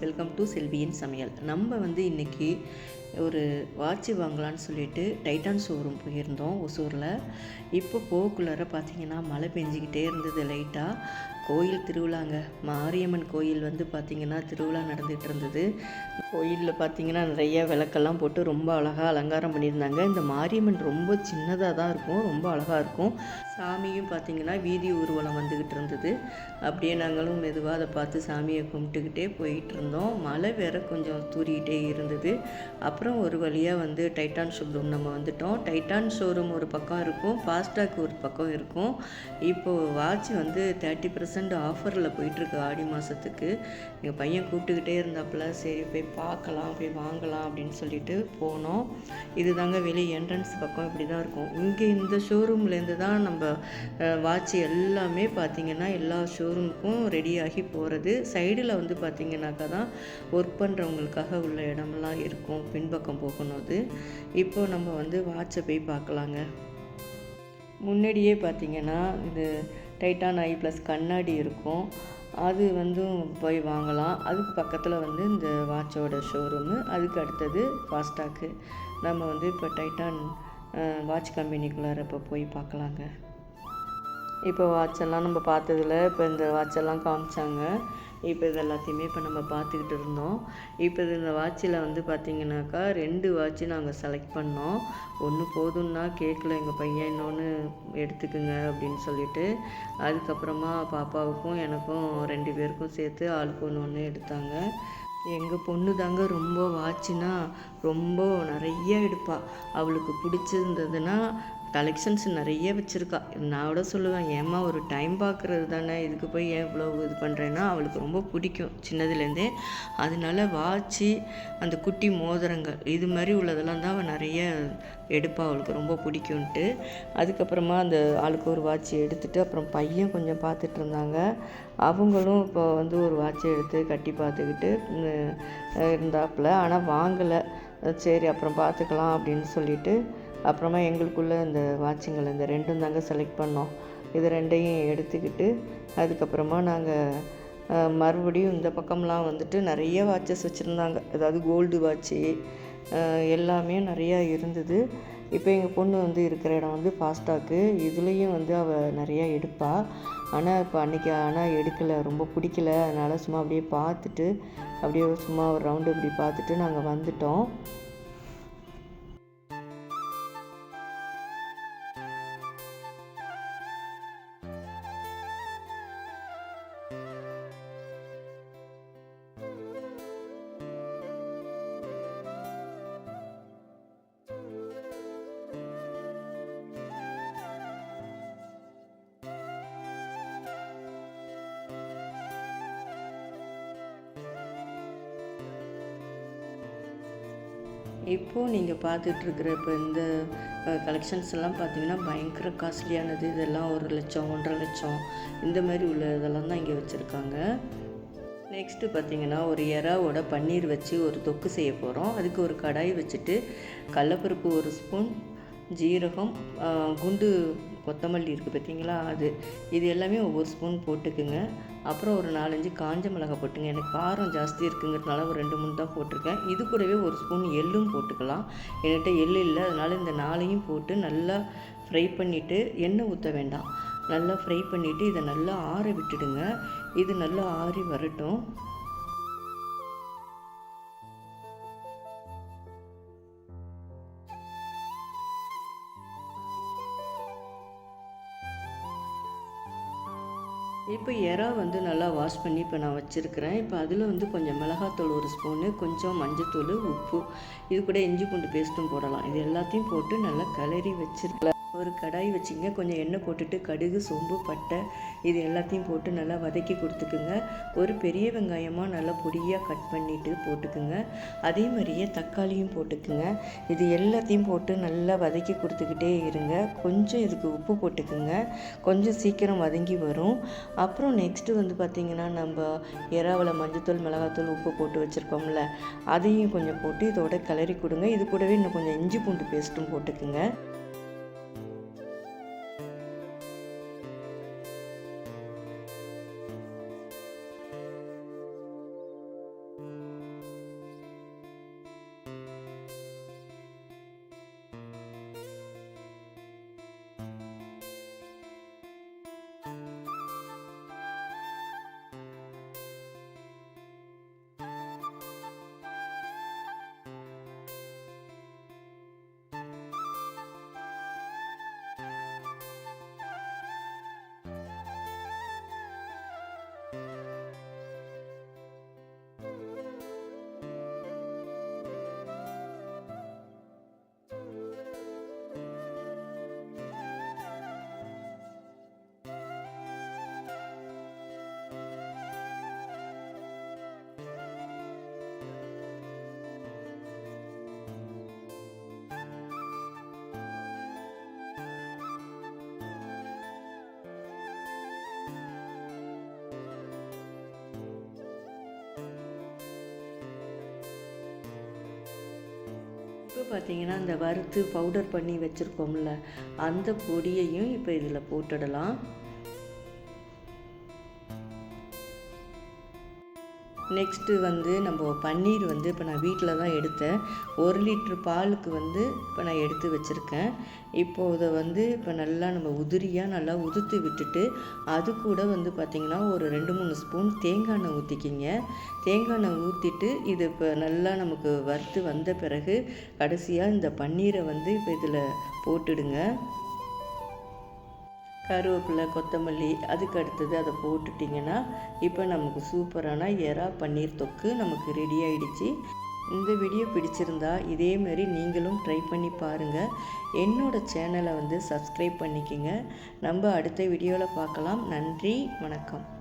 Welcome to செல்வியின் சமையல் நம்ம வந்து இன்றைக்கி ஒரு வாட்ச் வாங்கலான்னு சொல்லிட்டு டைட்டான் ஷோரூம் போயிருந்தோம் ஒசூரில். இப்போ போகக்குள்ளார பார்த்தீங்கன்னா மழை பெஞ்சிக்கிட்டே இருந்தது லைட்டாக கோயில் திருவிழாங்க. மாரியம்மன் கோயில் வந்து பார்த்திங்கன்னா திருவிழா நடந்துகிட்டு இருந்தது. கோயிலில் பார்த்தீங்கன்னா நிறைய விளக்கெல்லாம் போட்டு ரொம்ப அழகாக அலங்காரம் பண்ணியிருந்தாங்க. இந்த மாரியம்மன் ரொம்ப சின்னதாக தான் இருக்கும் ரொம்ப அழகாக இருக்கும். சாமியும் பார்த்தீங்கன்னா வீதி ஊர்வலம் வந்துக்கிட்டு இருந்தது. அப்படியே நாங்களும் மெதுவாக அதை பார்த்து சாமியை கும்பிட்டுக்கிட்டே போயிட்டு இருந்தோம். மழை வேற கொஞ்சம் தூரிக்கிட்டே இருந்தது. அப்புறம் ஒரு வழியாக வந்து டைட்டான் ஷோரூம் நம்ம வந்துட்டோம். டைட்டான் ஷோரூம் ஒரு பக்கம் இருக்கும் ஃபாஸ்டாக் ஒரு பக்கம் இருக்கும். இப்போது வாட்ச் வந்து தேர்ட்டி பர்சன்ட் ஆஃபரில் போயிட்டுருக்கு ஆடி மாதத்துக்கு எங்கள் பையன் கூப்பிட்டுக்கிட்டே இருந்தாப்புல சரி போய் பார்க்கலாம் போய் வாங்கலாம் அப்படின்னு சொல்லிட்டு போனோம். இது தாங்க வெளியே என்ட்ரன்ஸ் பக்கம் இப்படி தான் இருக்கும். இங்கே இந்த ஷோரூம்லேருந்து தான் நம்ம வாட்ச் எல்லாமே பார்த்திங்கன்னா எல்லா ஷோரூமுக்கும் ரெடியாகி போகிறது சைடில் வந்து பார்த்திங்கனாக்கா தான் ஒர்க் பண்ணுறவங்களுக்காக உள்ள இடமெல்லாம் இருக்கும் பின்பக்கம் போகணும் அது. இப்போ நம்ம வந்து வாட்சை போய் பார்க்கலாங்க. முன்னாடியே பார்த்திங்கன்னா இது டைட்டான் ஐ ப்ளஸ் கண்ணாடி இருக்கும். அது வந்து போய் வாங்கலாம். அதுக்கு பக்கத்தில் வந்து இந்த வாட்சோட ஷோரூமு அதுக்கு அடுத்தது ஃபாஸ்டாக்கு நம்ம வந்து இப்போ டைட்டான் வாட்ச் கம்பெனிக்குள்ளார இப்போ போய் பார்க்கலாங்க. இப்போ வாட்செல்லாம் நம்ம பார்த்ததில் இப்போ இந்த வாட்செல்லாம் காமிச்சாங்க. இப்போ இது எல்லாத்தையுமே இப்போ நம்ம பார்த்துக்கிட்டு இருந்தோம். இப்போ இது இந்த வாட்சில் வந்து பார்த்திங்கனாக்கா ரெண்டு வாட்ச் நாங்கள் செலக்ட் பண்ணோம். ஒன்று போதும்னா கேட்கல எங்கள் பையன் இன்னொன்று எடுத்துக்குங்க அப்படின்னு சொல்லிட்டு. அதுக்கப்புறமா பாப்பாவுக்கும் எனக்கும் ரெண்டு பேருக்கும் சேர்த்து ஆளுக்கு ஒன்று ஒன்று எடுத்தாங்க. எங்கள் பொண்ணு தாங்க ரொம்ப வாட்சுனா ரொம்ப நிறைய எடுப்பாள் அவளுக்கு பிடிச்சிருந்ததுன்னா கலெக்ஷன்ஸ் நிறைய வச்சுருக்கா. நான் கூட சொல்லுவேன் ஏம்மா ஒரு டைம் பார்க்குறது தானே? இதுக்கு போய் ஏன் இவ்வளோ இது பண்ணுறேன்னா அவளுக்கு ரொம்ப பிடிக்கும் சின்னதுலேருந்தே. அதனால வாட்சி அந்த குட்டி மோதிரங்கள் இது மாதிரி உள்ளதெல்லாம் தான் அவள் நிறைய எடுப்பாள் அவளுக்கு ரொம்ப பிடிக்கும்ன்ட்டு. அதுக்கப்புறமா அந்த ஆளுக்கு ஒரு வாட்ச் எடுத்துகிட்டு அப்புறம் பையன் கொஞ்சம் பார்த்துட்டு இருந்தாங்க. அவங்களும் இப்போ வந்து ஒரு வாட்சி எடுத்து கட்டி பார்த்துக்கிட்டு இருந்தாப்புல. ஆனால் வாங்கலை. சரி அப்புறம் பார்த்துக்கலாம் அப்படின்னு சொல்லிட்டு அப்புறமா எங்களுக்குள்ளே இந்த வாட்சிங்கள் இந்த ரெண்டும் தாங்க செலக்ட் பண்ணோம். இது ரெண்டையும் எடுத்துக்கிட்டு அதுக்கப்புறமா நாங்கள் மறுபடியும் இந்த பக்கம்லாம் வந்துட்டு நிறைய வாட்சஸ் வச்சுருந்தாங்க. அதாவது கோல்டு வாட்சு எல்லாமே நிறையா இருந்தது. இப்போ எங்கள் பொண்ணு வந்து இருக்கிற இடம் வந்து ஃபாஸ்டாக்கு இதுலேயும் வந்து அவள் நிறையா எடுப்பாள் ஆனால் இப்போ அன்றைக்கி ஆனால் எடுக்கலை ரொம்ப பிடிக்கல. அதனால் சும்மா அப்படியே பார்த்துட்டு அப்படியே சும்மா ஒரு ரவுண்டு இப்படி பார்த்துட்டு நாங்கள் வந்துட்டோம். இப்போது நீங்கள் பார்த்துட்ருக்குற இப்போ இந்த கலெக்ஷன்ஸ் எல்லாம் பார்த்தீங்கன்னா பயங்கர காஸ்ட்லியானது இதெல்லாம் ஒரு லட்சம் ஒன்றரை லட்சம் இந்த மாதிரி உள்ள இதெல்லாம் தான் இங்கே வச்சுருக்காங்க. நெக்ஸ்ட்டு பார்த்தீங்கன்னா ஒரு எறாவோட பன்னீர் வச்சு ஒரு தொக்கு செய்ய போகிறோம் அதுக்கு ஒரு கடாய் வச்சுட்டு கடலப்பருப்பு ஒரு ஸ்பூன் ஜீரகம் குண்டு கொத்தமல்லி இருக்குது பார்த்தீங்களா? அது இது எல்லாமே ஒவ்வொரு ஸ்பூன் போட்டுக்குங்க. அப்புறம் ஒரு நாலஞ்சு காஞ்ச மிளகா போட்டுங்க. எனக்கு காரம் ஜாஸ்தி இருக்குங்கிறதுனால ஒரு ரெண்டு மூணு தான் போட்டிருக்கேன். இது கூடவே ஒரு ஸ்பூன் எள்ளும் போட்டுக்கலாம். என்கிட்ட எள் இல்லை. அதனால் இந்த நாளையும் போட்டு நல்லா ஃப்ரை பண்ணிவிட்டு எண்ணெய் ஊற்ற வேண்டாம். நல்லா ஃப்ரை பண்ணிவிட்டு இதை நல்லா ஆற விட்டுடுங்க. இது நல்லா ஆறி வரட்டும். இப்போ இறா வந்து நல்லா வாஷ் பண்ணி இப்போ நான் வச்சுருக்கிறேன். இப்போ அதில் வந்து கொஞ்சம் மிளகாத்தூள் ஒரு ஸ்பூனு கொஞ்சம் மஞ்சத்தூள் உப்பு இது கூட இஞ்சி பூண்டு பேஸ்ட்டும் போடலாம். இது எல்லாத்தையும் போட்டு நல்லா கிளறி வச்சுருக்கலாம் ஒரு கடாய் வச்சிங்க. கொஞ்சம் எண்ணெய் போட்டுட்டு கடுகு சோம்பு பட்டை இது எல்லாத்தையும் போட்டு நல்லா வதக்கி கொடுத்துக்குங்க. ஒரு பெரிய வெங்காயமாக நல்லா பொடியாக கட் பண்ணிவிட்டு போட்டுக்குங்க. அதே மாதிரியே தக்காளியும் போட்டுக்குங்க. இது எல்லாத்தையும் போட்டு நல்லா வதக்கி கொடுத்துக்கிட்டே இருங்க. கொஞ்சம் இதுக்கு உப்பு போட்டுக்குங்க. கொஞ்சம் சீக்கிரம் வதங்கி வரும். அப்புறம் நெக்ஸ்ட்டு வந்து பார்த்திங்கன்னா நம்ம எறாவில் மஞ்சத்தூள் மிளகாத்தூள் உப்பு போட்டு வச்சுருக்கோம்ல அதையும் கொஞ்சம் போட்டு இதோட கிளறி கொடுங்க. இது கூடவே இன்னும் கொஞ்சம் இஞ்சி பூண்டு பேஸ்ட்டும் போட்டுக்குங்க. இப்போ பார்த்தீங்கன்னா இந்த வறுத்து பவுடர் பண்ணி வச்சுருக்கோம்ல அந்த பொடியையும் இப்போ இதில் போட்டுடலாம். நெக்ஸ்ட்டு வந்து நம்ம பன்னீர் வந்து இப்போ நான் வீட்டில் தான் எடுத்தேன். ஒரு லிட்ரு பாலுக்கு வந்து இப்போ நான் எடுத்து வச்சுருக்கேன். இப்போது இதை வந்து இப்போ நல்லா நம்ம உதிரியாக நல்லா உதுத்து விட்டுட்டு அது கூட வந்து பார்த்திங்கன்னா ஒரு ரெண்டு மூணு ஸ்பூன் தேங்காய் எண்ணெய் ஊற்றிக்கிங்க தேங்காய் எண்ணெய் ஊற்றிட்டு இது இப்போ நல்லா நமக்கு வறுத்து வந்த பிறகு கடைசியாக இந்த பன்னீரை வந்து இப்போ இதில் போட்டுடுங்க. கருவேப்பிலை கொத்தமல்லி அதுக்கு அடுத்தது அதை போட்டுட்டிங்கன்னா இப்போ நமக்கு சூப்பரான எறா பன்னீர் தொக்கு நமக்கு ரெடி ஆயிடுச்சு. இந்த வீடியோ பிடிச்சிருந்தா இதேமாரி நீங்களும் ட்ரை பண்ணி பாருங்கள் என்னோடய சேனலை வந்து சப்ஸ்கிரைப் பண்ணிக்கிங்க. நம்ம அடுத்த வீடியோவில் பார்க்கலாம். நன்றி வணக்கம்.